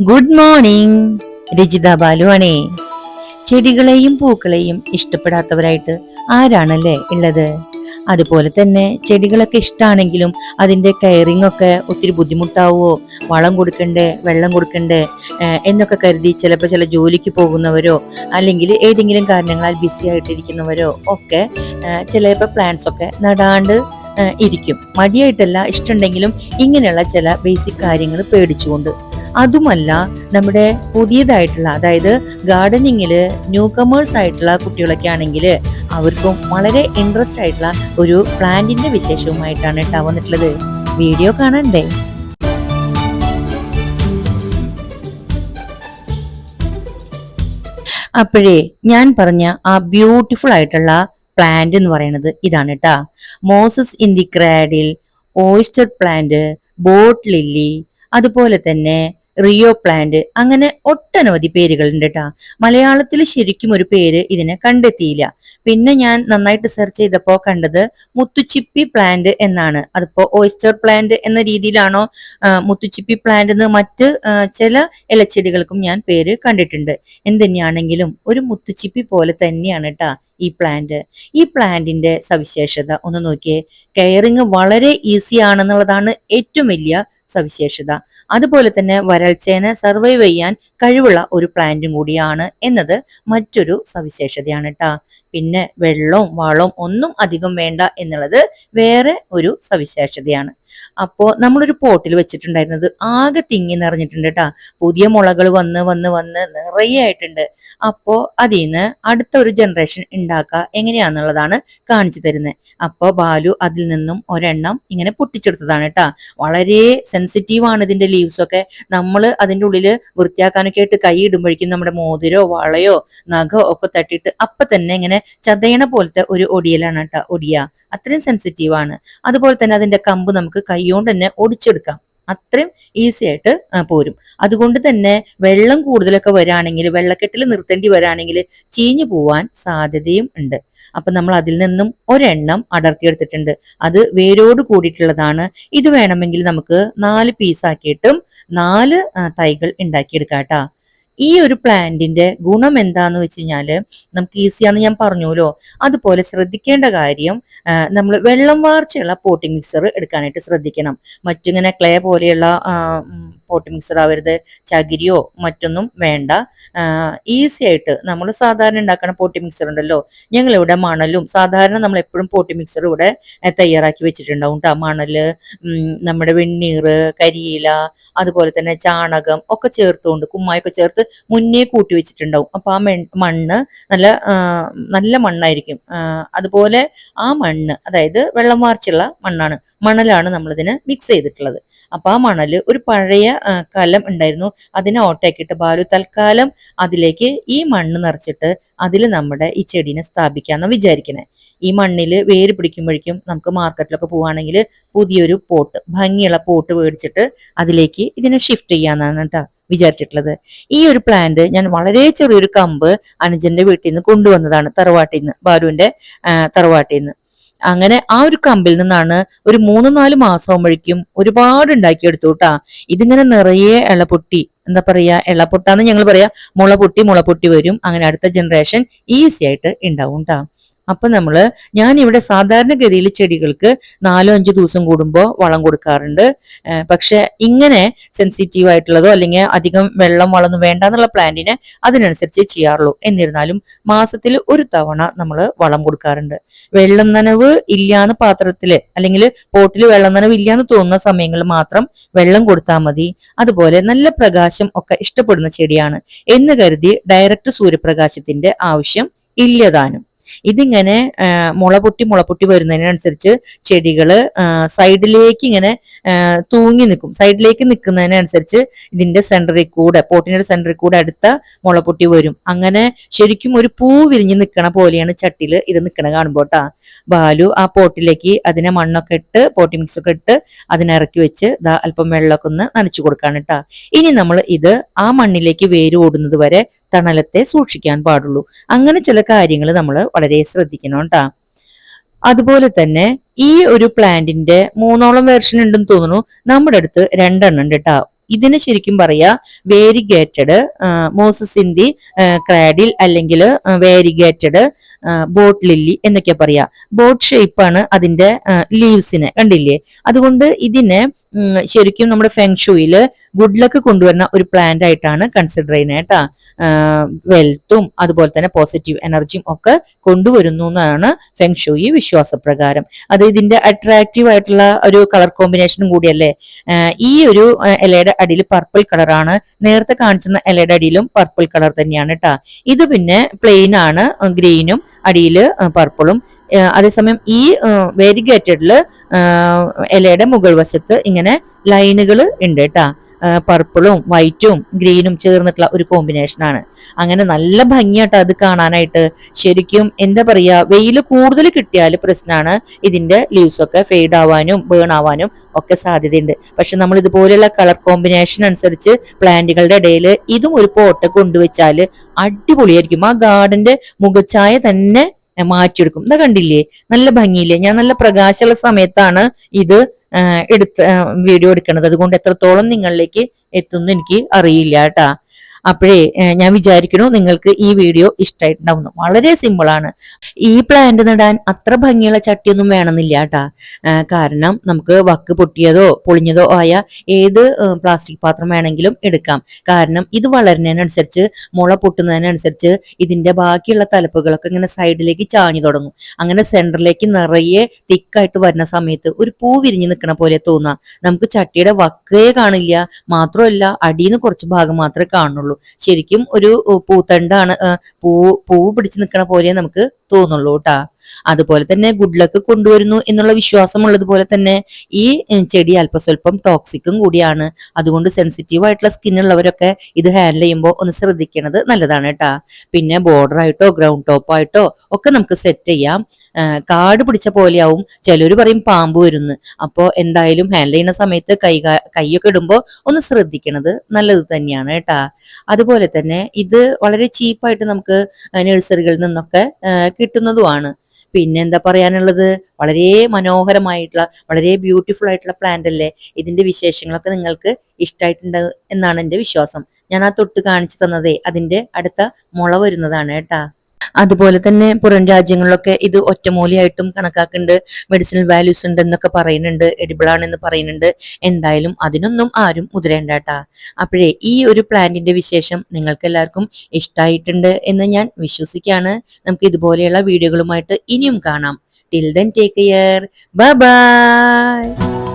Good morning Rajitha ബാലുവാണേ. ചെടികളെയും പൂക്കളെയും ഇഷ്ടപ്പെടാത്തവരായിട്ട് ആരാണല്ലേ ഉള്ളത്? അതുപോലെ തന്നെ ചെടികളൊക്കെ ഇഷ്ടമാണെങ്കിലും അതിന്റെ കെയറിംഗ് ഒക്കെ ഒത്തിരി ബുദ്ധിമുട്ടാവുമോ വളം കൊടുക്കണ്ടേ വെള്ളം കൊടുക്കണ്ടേ എന്നൊക്കെ കരുതി ചിലപ്പോൾ ചില ജോലിക്ക് പോകുന്നവരോ അല്ലെങ്കിൽ ഏതെങ്കിലും കാരണങ്ങളാൽ ബിസി ആയിട്ടിരിക്കുന്നവരോ ഒക്കെ ചിലപ്പോൾ പ്ലാന്റ്സ് ഒക്കെ നടാണ്ട് ഇരിക്കും. മടിയായിട്ടല്ല ഇഷ്ടമുണ്ടെങ്കിലും ഇങ്ങനെയുള്ള ചില ബേസിക് കാര്യങ്ങൾ പേടിച്ചുകൊണ്ട് അതുമല്ല നമ്മുടെ പുതിയതായിട്ടുള്ള അതായത് ഗാർഡനിങ്ങിൽ ന്യൂ കമേഴ്സ് ആയിട്ടുള്ള കുട്ടികളൊക്കെ ആണെങ്കിൽ അവർക്കും വളരെ ഇൻട്രസ്റ്റ് ആയിട്ടുള്ള ഒരു പ്ലാന്റിന്റെ വിശേഷവുമായിട്ടാണ് കേട്ടോ വന്നിട്ടുള്ളത്. വീഡിയോ കാണണ്ടേ? അപ്പോഴേ ഞാൻ പറഞ്ഞ ആ ബ്യൂട്ടിഫുൾ ആയിട്ടുള്ള പ്ലാന്റ് എന്ന് പറയുന്നത് ഇതാണ് കേട്ടാ moses in the cradle oyster plant boat lily അതുപോലെ തന്നെ റിയോ പ്ലാന്റ് അങ്ങനെ ഒട്ടനവധി പേരുകളുണ്ട് കേട്ടാ മലയാളത്തിൽ ശരിക്കും ഒരു പേര് ഇതിനെ കണ്ടെത്തിയില്ല. പിന്നെ ഞാൻ നന്നായിട്ട് സെർച്ച് ചെയ്തപ്പോ കണ്ടത് മുത്തുച്ചിപ്പി പ്ലാന്റ് എന്നാണ്. അതിപ്പോ ഓയിസ്റ്റർ പ്ലാന്റ് എന്ന രീതിയിലാണോ മുത്തുച്ചിപ്പി പ്ലാന്റ് എന്ന് മറ്റ് ചില ഇലച്ചെടികൾക്കും ഞാൻ പേര് കണ്ടിട്ടുണ്ട്. എന്തുതന്നെയാണെങ്കിലും ഒരു മുത്തുച്ചിപ്പി പോലെ തന്നെയാണ് കേട്ടാ ഈ പ്ലാന്റ് ഈ പ്ലാന്റിന്റെ സവിശേഷത ഒന്ന് നോക്കിയേ. കെയറിങ് വളരെ ഈസി ആണെന്നുള്ളതാണ് ഏറ്റവും വലിയ സവിശേഷത. അതുപോലെ തന്നെ വരൾച്ചേനെ സർവൈവ് ചെയ്യാൻ കഴിവുള്ള ഒരു പ്ലാന്റും കൂടിയാണ് എന്നത് മറ്റൊരു സവിശേഷതയാണ് കേട്ടാ പിന്നെ വെള്ളവും വളവും ഒന്നും അധികം വേണ്ട എന്നുള്ളത് വേറെ ഒരു സവിശേഷതയാണ്. അപ്പോ നമ്മളൊരു പോട്ടിൽ വെച്ചിട്ടുണ്ടായിരുന്നത് ആകെ തിങ്ങി നിറഞ്ഞിട്ടുണ്ട് കേട്ടാ പുതിയ മുളകൾ വന്ന് വന്ന് വന്ന് നിറയെ ആയിട്ടുണ്ട്. അപ്പോ അതിൽ നിന്ന് അടുത്ത ഒരു ജനറേഷൻ ഉണ്ടാക്കുക എങ്ങനെയാന്നുള്ളതാണ് കാണിച്ചു തരുന്നത് അപ്പോ ബാലു അതിൽ നിന്നും ഒരെണ്ണം ഇങ്ങനെ പൊട്ടിച്ചെടുത്തതാണ് കേട്ടാ വളരെ സെൻസിറ്റീവ് ആണ് ഇതിന്റെ ലീവ്സ് ഒക്കെ. നമ്മൾ അതിന്റെ ഉള്ളിൽ വൃത്തിയാക്കാനൊക്കെ ആയിട്ട് കൈ ഇടുമ്പോഴേക്കും നമ്മുടെ മോതിരോ വളയോ നഖോ ഒക്കെ തട്ടിയിട്ട് അപ്പൊ തന്നെ ഇങ്ങനെ ചതയണ പോലത്തെ ഒരു ഒടിയലാണ് കേട്ടോ ഒടിയ. അത്രയും സെൻസിറ്റീവ് ആണ്. അതുപോലെ തന്നെ അതിന്റെ കമ്പ് നമുക്ക് കൈകൊണ്ട് തന്നെ ഒടിച്ചെടുക്കാം. അത്രയും ഈസി ആയിട്ട് പോരും. അതുകൊണ്ട് തന്നെ വെള്ളം കൂടുതലൊക്കെ വരാണെങ്കിൽ വെള്ളക്കെട്ടിൽ നിർത്തേണ്ടി വരാണെങ്കിൽ ചീഞ്ഞു പോവാൻ സാധ്യതയും ഉണ്ട്. അപ്പൊ നമ്മൾ അതിൽ നിന്നും ഒരെണ്ണം അടർത്തിയെടുത്തിട്ടുണ്ട്. അത് വേരോട് കൂടിയിട്ടുള്ളതാണ്. ഇത് വേണമെങ്കിൽ നമുക്ക് നാല് പീസാക്കിയിട്ടും നാല് തൈകൾ ഉണ്ടാക്കിയെടുക്കാം കേട്ടാ. ഈ ഒരു പ്ലാന്റിന്റെ ഗുണം എന്താന്ന് വെച്ച് കഴിഞ്ഞാൽ നമുക്ക് ഈസിയാന്ന് ഞാൻ പറഞ്ഞുല്ലോ അതുപോലെ ശ്രദ്ധിക്കേണ്ട കാര്യം നമ്മൾ വെള്ളം വാർച്ചയുള്ള പോട്ടിംഗ് മിക്സർ എടുക്കാനായിട്ട് ശ്രദ്ധിക്കണം. മറ്റിങ്ങനെ ക്ലേ പോലെയുള്ള പോട്ടിംഗ് മിക്സർ ആവരുത് ചകിരിയോ മറ്റൊന്നും വേണ്ട. ഈസി ആയിട്ട് നമ്മൾ സാധാരണ ഉണ്ടാക്കുന്ന പോട്ടി മിക്സർ ഉണ്ടല്ലോ. ഞങ്ങൾ ഇവിടെ മണലും സാധാരണ നമ്മൾ എപ്പോഴും പോട്ടി മിക്സർ ഇവിടെ തയ്യാറാക്കി വെച്ചിട്ടുണ്ടാവും കേട്ടോ മണൽ നമ്മുടെ വെണ്ണീർ കരിയില അതുപോലെ തന്നെ ചാണകം ഒക്കെ ചേർത്തുകൊണ്ട് കുമ്മായൊക്കെ ചേർത്ത് മുന്നേ കൂട്ടി വെച്ചിട്ടുണ്ടാവും. അപ്പൊ ആ മണ്ണ് നല്ല നല്ല മണ്ണായിരിക്കും. അതുപോലെ ആ മണ്ണ് അതായത് വെള്ളം വാർച്ചുള്ള മണ്ണാണ്. മണലാണ് നമ്മളിതിന് മിക്സ് ചെയ്തിട്ടുള്ളത്. അപ്പൊ ആ മണൽ ഒരു പഴയ കലം ഉണ്ടായിരുന്നു. അതിനെ ഓട്ടയാക്കിയിട്ട് ബാലു തൽക്കാലം അതിലേക്ക് ഈ മണ്ണ് നിറച്ചിട്ട് അതിൽ നമ്മുടെ ഈ ചെടീനെ സ്ഥാപിക്കാന്ന് വിചാരിക്കണേ. ഈ മണ്ണിൽ വേര് പിടിക്കുമ്പോഴേക്കും നമുക്ക് മാർക്കറ്റിലൊക്കെ പോവുകയാണെങ്കിൽ പുതിയൊരു പോട്ട് ഭംഗിയുള്ള പോട്ട് മേടിച്ചിട്ട് അതിലേക്ക് ഇതിനെ ഷിഫ്റ്റ് ചെയ്യാന്നാണ് കേട്ടോ വിചാരിച്ചിട്ടുള്ളത്. ഈ ഒരു പ്ലാന്റ് ഞാൻ വളരെ ചെറിയൊരു കമ്പ് അനുജന്റെ വീട്ടിൽ നിന്ന് കൊണ്ടുവന്നതാണ് തറവാട്ടിൽ നിന്ന് ബാലുവിന്റെ തറവാട്ടിൽ നിന്ന് അങ്ങനെ ആ ഒരു കമ്പിൽ നിന്നാണ് ഒരു മൂന്ന് നാല് മാസം ആവുമ്പോഴേക്കും ഒരുപാട് ഉണ്ടാക്കിയെടുത്തു കേട്ടാ ഇതിങ്ങനെ നിറയെ ഇളപൊട്ടി എന്താ പറയാ ഇളപൊട്ടാന്ന് ഞങ്ങൾ പറയാ മുള പൊട്ടി മുള പൊട്ടി വരും. അങ്ങനെ അടുത്ത ജനറേഷൻ ഈസി ആയിട്ട് ഉണ്ടാവും കേട്ടാ അപ്പൊ നമ്മൾ ഞാൻ ഇവിടെ സാധാരണഗതിയിൽ ചെടികൾക്ക് നാലോ അഞ്ചോ ദിവസം കൂടുമ്പോൾ വളം കൊടുക്കാറുണ്ട്. പക്ഷെ ഇങ്ങനെ സെൻസിറ്റീവ് ആയിട്ടുള്ളതോ അല്ലെങ്കിൽ അധികം വെള്ളം വളമൊന്നും വേണ്ട എന്നുള്ള പ്ലാന്റിനെ അതിനനുസരിച്ച് ചെയ്യാറുള്ളൂ. എന്നിരുന്നാലും മാസത്തിൽ ഒരു തവണ നമ്മൾ വളം കൊടുക്കാറുണ്ട്. വെള്ളം നനവ് ഇല്ലാന്ന് പാത്രത്തിൽ അല്ലെങ്കിൽ പോട്ടിൽ വെള്ളം നനവ് ഇല്ലാന്ന് തോന്നുന്ന സമയങ്ങളിൽ മാത്രം വെള്ളം കൊടുത്താൽ മതി. അതുപോലെ നല്ല പ്രകാശം ഒക്കെ ഇഷ്ടപ്പെടുന്ന ചെടിയാണ് എന്ന് കരുതി ഡയറക്റ്റ് സൂര്യപ്രകാശത്തിന്റെ ആവശ്യം ഇല്ലതാനും ഇതിങ്ങനെ മുള പൊട്ടി മുള പൊട്ടി വരുന്നതിനനുസരിച്ച് ചെടികൾ സൈഡിലേക്ക് ഇങ്ങനെ തൂങ്ങി നിൽക്കും സൈഡിലേക്ക് നിൽക്കുന്നതിനനുസരിച്ച് ഇതിന്റെ സെന്ററിൽ കൂടെ പോട്ടിന്റെ സെന്ററിൽ കൂടെ അടുത്ത മുള പൊട്ടി വരും. അങ്ങനെ ശരിക്കും ഒരു പൂ വിരിഞ്ഞ് നിൽക്കണ പോലെയാണ് ചട്ടിയിൽ ഇത് നിൽക്കണ കാണുമ്പോൾ ബാലു ആ പോട്ടിലേക്ക് അതിനെ മണ്ണൊക്കെ ഇട്ട് പോട്ടി മിക്സ് ഒക്കെ ഇട്ട് അതിനിറക്കി വെച്ച് അല്പം വെള്ളമൊക്കെ ഒന്ന് നനച്ചു കൊടുക്കാണ് കേട്ടാ ഇനി നമ്മൾ ഇത് ആ മണ്ണിലേക്ക് വേര് ഓടുന്നത് വരെ തണലത്തെ സൂക്ഷിക്കാൻ പാടുള്ളൂ. അങ്ങനെ ചില കാര്യങ്ങൾ നമ്മൾ വളരെ ശ്രദ്ധിക്കണം കേട്ടാ അതുപോലെ തന്നെ ഈ ഒരു പ്ലാന്റിന്റെ മൂന്നോളം വേർഷൻ ഉണ്ടെന്ന് തോന്നുന്നു. നമ്മുടെ അടുത്ത് രണ്ടെണ്ണം ഉണ്ട് കേട്ടാ ഇതിന് ശരിക്കും പറയാ variegated Moses in the cradle അല്ലെങ്കിൽ വേരിഗേറ്റഡ് ബോട്ട് ലില്ലി എന്നൊക്കെ പറയാ. ബോട്ട് ഷേപ്പാണ് അതിന്റെ ലീവ്സിന് കണ്ടില്ലേ? അതുകൊണ്ട് ഇതിനെ ശരിക്കും നമ്മുടെ ഫെങ്ഷുയിൽ ഗുഡ് ലക്ക് കൊണ്ടുവരുന്ന ഒരു പ്ലാന്റ് ആയിട്ടാണ് കൺസിഡർ ചെയ്യുന്നത് കേട്ടാ. വെൽത്തും അതുപോലെ തന്നെ പോസിറ്റീവ് എനർജിയും ഒക്കെ കൊണ്ടുവരുന്നു എന്നാണ് ഫെങ്ഷുയി വിശ്വാസപ്രകാരം. അത് ഇതിന്റെ അട്രാക്റ്റീവ് ആയിട്ടുള്ള ഒരു കളർ കോമ്പിനേഷനും കൂടിയല്ലേ? ഈ ഒരു ഇലയുടെ അടിയിൽ പർപ്പിൾ കളറാണ് നേരത്തെ കാണിച്ചിരുന്ന ഇലയുടെ അടിയിലും പർപ്പിൾ കളർ തന്നെയാണ് കേട്ടാ. ഇത് പിന്നെ പ്ലെയിൻ ആണ് ഗ്രീനും അടിയിൽ പർപ്പിളും. അതേസമയം ഈ വേരിഗേറ്റഡിൽ ഇലയുടെ മുകൾ വശത്ത് ഇങ്ങനെ ലൈനുകൾ ഉണ്ട് കേട്ടാ പർപ്പിളും വൈറ്റും ഗ്രീനും ചേർന്നിട്ടുള്ള ഒരു കോമ്പിനേഷൻ ആണ്. അങ്ങനെ നല്ല ഭംഗിയായിട്ട് അത് കാണാനായിട്ട് ശരിക്കും എന്താ പറയാ വെയിൽ കൂടുതൽ കിട്ടിയാൽ പ്രശ്നമാണ് ഇതിന്റെ ലീവ്സ് ഒക്കെ ഫെയ്ഡ് ആവാനും ബേൺ ആവാനും ഒക്കെ സാധ്യതയുണ്ട്. പക്ഷെ നമ്മൾ ഇതുപോലെയുള്ള കളർ കോമ്പിനേഷൻ അനുസരിച്ച് പ്ലാന്റുകളുടെ ഇടയിൽ ഇതും ഒരു പോട്ട് കൊണ്ടുവച്ചാൽ അടിപൊളിയായിരിക്കും. ആ ഗാർഡന്റെ മുഖച്ഛായ തന്നെ മാറ്റിയെടുക്കും. എന്താ കണ്ടില്ലേ? നല്ല ഭംഗിയില്ലേ? ഞാൻ നല്ല പ്രകാശമുള്ള സമയത്താണ് ഇത് എടുത്ത് വീഡിയോ എടുക്കണത്. അതുകൊണ്ട് എത്രത്തോളം നിങ്ങളിലേക്ക് എത്തുന്നു എനിക്ക് അറിയില്ല കേട്ടാ. അപ്പോഴേ ഞാൻ വിചാരിക്കണു നിങ്ങൾക്ക് ഈ വീഡിയോ ഇഷ്ടമായിട്ടുണ്ടാവുന്നു വളരെ സിമ്പിളാണ് ഈ പ്ലാന്റ് നടാൻ അത്ര ഭംഗിയുള്ള ചട്ടിയൊന്നും വേണമെന്നില്ല കേട്ടാ. കാരണം നമുക്ക് വക്ക് പൊട്ടിയതോ പൊളിഞ്ഞതോ ആയ ഏത് പ്ലാസ്റ്റിക് പാത്രം വേണമെങ്കിലും എടുക്കാം. കാരണം ഇത് വളരുന്നതിനനുസരിച്ച് മുള പൊട്ടുന്നതിനനുസരിച്ച് ഇതിന്റെ ബാക്കിയുള്ള തലപ്പുകളൊക്കെ ഇങ്ങനെ സൈഡിലേക്ക് ചാഞ്ഞു തുടങ്ങും. അങ്ങനെ സെന്ററിലേക്ക് നിറയെ തിക്കായിട്ട് വരുന്ന സമയത്ത് ഒരു പൂ വിരിഞ്ഞു നിൽക്കണ പോലെ തോന്നാം. നമുക്ക് ചട്ടിയുടെ വക്കേ കാണില്ല. മാത്രമല്ല അടിയിൽ നിന്ന് കുറച്ച് ഭാഗം മാത്രമേ കാണുള്ളൂ. ശരിക്കും ഒരു പൂത്തണ്ടാണ് പൂ പൂവ് പിടിച്ചു നിൽക്കണ പോലെ നമുക്ക് തോന്നുള്ളൂ കേട്ടാ അതുപോലെ തന്നെ ഗുഡ് ലക്ക് കൊണ്ടുവരുന്നു എന്നുള്ള വിശ്വാസം പോലെ തന്നെ ഈ ചെടി അല്പസ്വല്പം ടോക്സിക്കും കൂടിയാണ്. അതുകൊണ്ട് സെൻസിറ്റീവ് ആയിട്ടുള്ള സ്കിൻ ഉള്ളവരൊക്കെ ഇത് ഹാൻഡിൽ ചെയ്യുമ്പോൾ ഒന്ന് ശ്രദ്ധിക്കുന്നത് നല്ലതാണ് കേട്ടാ പിന്നെ ബോർഡർ ആയിട്ടോ ഗ്രൗണ്ട് ടോപ്പ് ആയിട്ടോ ഒക്കെ നമുക്ക് സെറ്റ് ചെയ്യാം. കാട് പിടിച്ച പോലെയാവും. ചിലർ പറയും പാമ്പ് വരുന്നു. അപ്പോ എന്തായാലും ഹാൻഡിൽ ചെയ്യുന്ന സമയത്ത് കൈ കൈയൊക്കെ ഇടുമ്പോൾ ഒന്ന് ശ്രദ്ധിക്കണത് നല്ലത് തന്നെയാണ് കേട്ടാ. അതുപോലെ തന്നെ ഇത് വളരെ ചീപ്പായിട്ട് നമുക്ക് നഴ്സറികളിൽ നിന്നൊക്കെ കിട്ടുന്നതുമാണ്. പിന്നെ എന്താ പറയാനുള്ളത്? വളരെ മനോഹരമായിട്ടുള്ള വളരെ ബ്യൂട്ടിഫുൾ ആയിട്ടുള്ള പ്ലാന്റ് അല്ലേ? ഇതിന്റെ വിശേഷങ്ങളൊക്കെ നിങ്ങൾക്ക് ഇഷ്ടമായിട്ടുണ്ട് എന്നാണ് എന്റെ വിശ്വാസം. ഞാൻ ആ തൊട്ട് കാണിച്ചു തന്നതേ അതിന്റെ അടുത്ത മുള വരുന്നതാണ് കേട്ടാ. അതുപോലെ തന്നെ പുറം രാജ്യങ്ങളിലൊക്കെ ഇത് ഒറ്റമൂലിയായിട്ടും കണക്കാക്കുന്നുണ്ട്. മെഡിസിനൽ വാല്യൂസ് ഉണ്ട് എന്നൊക്കെ പറയുന്നുണ്ട്. എഡിബിൾ ആണെന്ന് പറയുന്നുണ്ട്. എന്തായാലും അതിനൊന്നും ആരും മുതിരേണ്ട അപ്പോഴേ ഈ ഒരു പ്ലാന്റിന്റെ വിശേഷം നിങ്ങൾക്ക് എല്ലാവർക്കും ഇഷ്ടമായിട്ടുണ്ട് എന്ന് ഞാൻ വിശ്വസിക്കുകയാണ്. നമുക്ക് ഇതുപോലെയുള്ള വീഡിയോകളുമായിട്ട് ഇനിയും കാണാം. Till then take care bye